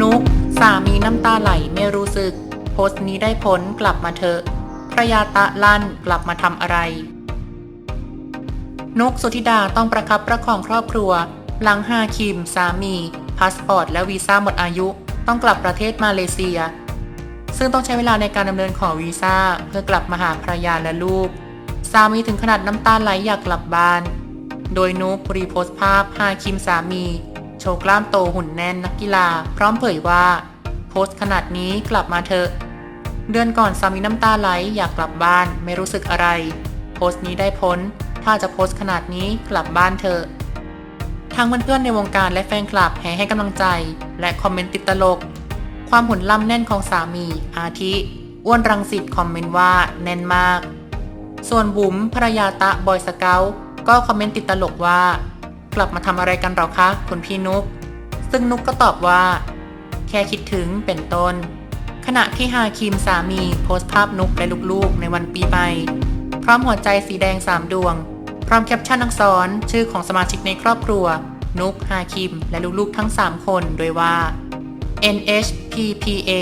นุก สามีน้ำตาไหลไม่รู้สึก โพสต์นี้ได้ผลกลับมาเถอะภรรยาตะลั่นกลับมาทำอะไร นุกสุธิดาต้องประคับประคองครอบครัว หลังฮาคิม สามีพาสปอร์ตและวีซ่าหมดอายุต้องกลับประเทศมาเลเซีย ซึ่งต้องใช้เวลาในการดำเนินขอวีซ่าเพื่อกลับมาหาภรรยาและลูก สามีถึงขนาดน้ำตาไหลอยากกลับบ้าน โดยนุกรีโพสต์ภาพฮาคิมสามี ชว์กล้ามโตหุ่นแน่นนักกีฬา พร้อมเผยว่า โพสต์ขนาดนี้กลับมาเถอะ เดือนก่อนสามีน้ำตาไหลอยากกลับบ้านไม่รู้สึกอะไร โพสต์นี้ได้พ้น ถ้าจะโพสต์ขนาดนี้กลับบ้านเถอะทางเพื่อนๆในวงการและแฟนคลับแห่ให้กำลังใจ และคอมเมนต์ติดตลก ความหุ่นล่ำแน่นของสามี อาทิอ้วนรังสิตคอมเมนต์ว่าแน่นมาก ส่วนบุ๋มภรรยาตะบอยสเกลก็คอมเมนต์ติดตลกว่า กลับมาทำอะไรกันหรอคะคุณพี่นุก ซึ่งนุกก็ตอบว่า แค่คิดถึงเป็นต้น ขณะที่ฮาคิมสามีโพสต์ภาพนุกและลูกๆ ในวันปีใหม่ พร้อมหัวใจสีแดงสามดวง พร้อมแคปชั่นอักษรชื่อของสมาชิกในครอบครัว นุกฮาคิม และลูกๆทั้ง 3 คนโดยว่า NHPPA